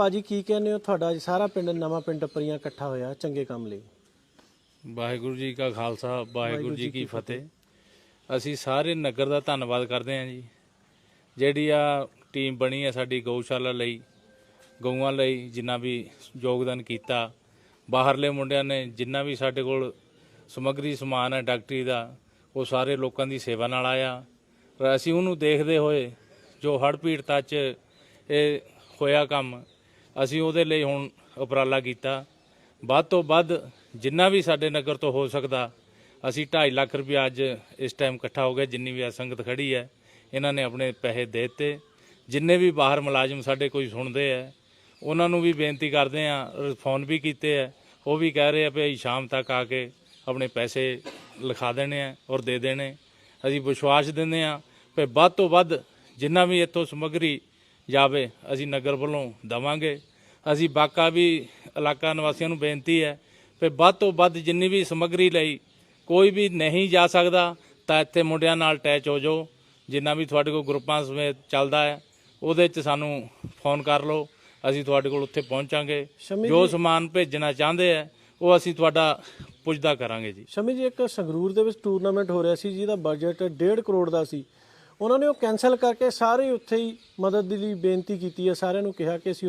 ਪਾਜੀ ਕੀ ਕਹਿੰਦੇ ਹੋ? ਤੁਹਾਡਾ ਸਾਰਾ ਪਿੰਡ ਨਵਾਂ ਪਿੰਡ ਟੱਪਰੀਆਂ ਇਕੱਠਾ ਹੋਇਆ ਚੰਗੇ ਕੰਮ ਲਈ। ਵਾਹਿਗੁਰੂ ਜੀ ਕਾ ਖਾਲਸਾ ਵਾਹਿਗੁਰੂ ਜੀ ਕੀ ਫਤਿਹ। ਅਸੀਂ ਸਾਰੇ ਨਗਰ ਦਾ ਧੰਨਵਾਦ ਕਰਦੇ ਹਾਂ ਜੀ। ਜਿਹੜੀ ਆ ਟੀਮ ਬਣੀ ਹੈ ਸਾਡੀ ਗਊਸ਼ਾਲਾ ਲਈ ਗਊਆਂ ਲਈ ਜਿੰਨਾ ਵੀ ਯੋਗਦਾਨ ਕੀਤਾ ਬਾਹਰਲੇ ਮੁੰਡਿਆਂ ਨੇ ਜਿੰਨਾ ਵੀ ਸਾਡੇ ਕੋਲ ਸਮੱਗਰੀ ਸਮਾਨ ਹੈ ਡਾਕਟਰੀ ਦਾ ਉਹ ਸਾਰੇ ਲੋਕਾਂ ਦੀ ਸੇਵਾ ਨਾਲ ਆਇਆ। ਪਰ ਅਸੀਂ ਉਹਨੂੰ ਦੇਖਦੇ ਹੋਏ ਜੋ ਹੜ੍ਹ ਪੀੜਤਾਂ 'ਚ ਇਹ ਹੋਇਆ ਕੰਮ ਅਸੀਂ ਉਹਦੇ ਲਈ ਹੁਣ ਉਪਰਾਲਾ ਕੀਤਾ। ਵੱਧ ਤੋਂ ਵੱਧ ਜਿੰਨਾ ਵੀ ਸਾਡੇ ਨਗਰ ਤੋਂ ਹੋ ਸਕਦਾ, ਅਸੀਂ 2.5 ਲੱਖ ਰੁਪਇਆ ਅੱਜ ਇਸ ਟਾਈਮ ਇਕੱਠਾ ਹੋ ਗਿਆ, ਜਿੰਨੀ ਵੀ ਆ ਸੰਗਤ ਖੜੀ ਹੈ, ਇਹਨਾਂ ਨੇ ਆਪਣੇ ਪੈਸੇ ਦੇ ਦਿੱਤੇ। ਜਿੰਨੇ ਵੀ ਬਾਹਰ ਮੁਲਾਜ਼ਮ ਸਾਡੇ ਕੋਈ ਸੁਣਦੇ ਆ ਉਹਨਾਂ ਨੂੰ ਵੀ ਬੇਨਤੀ ਕਰਦੇ ਆ ਫੋਨ ਵੀ ਕੀਤੇ ਆ ਉਹ ਵੀ ਕਹਿ ਰਹੇ ਆ ਵੀ ਅਸੀਂ ਸ਼ਾਮ ਤੱਕ ਆ ਕੇ ਆਪਣੇ ਪੈਸੇ ਲਿਖਾ ਦੇਣੇ ਆ ਔਰ ਦੇ ਦੇਣੇ। ਅਸੀਂ ਵਿਸ਼ਵਾਸ ਦਿੰਦੇ ਆ ਕਿ ਵੱਧ ਤੋਂ ਵੱਧ ਜਿੰਨਾ ਵੀ ਇੱਥੋਂ ਸਮੱਗਰੀ ਜਾਵੇ ਅਸੀਂ ਨਗਰ ਵੱਲੋਂ ਦਵਾਂਗੇ। ਅਸੀਂ ਬਾਕਾ ਵੀ ਇਲਾਕਾ ਨਿਵਾਸੀਆਂ ਨੂੰ ਬੇਨਤੀ ਹੈ ਕਿ ਵੱਧ ਤੋਂ ਵੱਧ ਜਿੰਨੀ ਵੀ ਸਮੱਗਰੀ ਲਈ ਕੋਈ ਵੀ ਨਹੀਂ ਜਾ ਸਕਦਾ ਤਾਂ ਇੱਥੇ ਮੁੰਡਿਆਂ ਨਾਲ ਅਟੈਚ ਹੋ ਜਾਓ। ਜਿੰਨਾ ਵੀ ਤੁਹਾਡੇ ਕੋਲ ਗਰੁੱਪਾਂ ਸਮੇਤ ਚੱਲਦਾ ਹੈ ਉਹਦੇ 'ਚ ਸਾਨੂੰ ਫੋਨ ਕਰ ਲਓ। ਅਸੀਂ ਤੁਹਾਡੇ ਕੋਲ ਉੱਥੇ ਪਹੁੰਚਾਂਗੇ। ਜੋ ਸਮਾਨ ਭੇਜਣਾ ਚਾਹੁੰਦੇ ਆ ਉਹ ਅਸੀਂ ਤੁਹਾਡਾ ਪੁੱਜਦਾ ਕਰਾਂਗੇ ਜੀ। ਸ਼ਮੀ ਜੀ ਇੱਕ ਸੰਗਰੂਰ ਦੇ ਵਿੱਚ ਟੂਰਨਾਮੈਂਟ ਹੋ ਰਿਹਾ ਸੀ ਜਿਹਦਾ ਬਜਟ 1.5 ਕਰੋੜ ਦਾ ਸੀ। ਉਹਨਾਂ ਨੇ ਉਹ ਕੈਨਸਲ ਕਰਕੇ ਸਾਰੇ ਉੱਥੇ ਹੀ ਮਦਦ ਦੇ ਲਈ ਬੇਨਤੀ ਕੀਤੀ ਹੈ, ਸਾਰਿਆਂ ਨੂੰ ਕਿਹਾ ਕਿ ਅਸੀਂ ਉੱਥੇ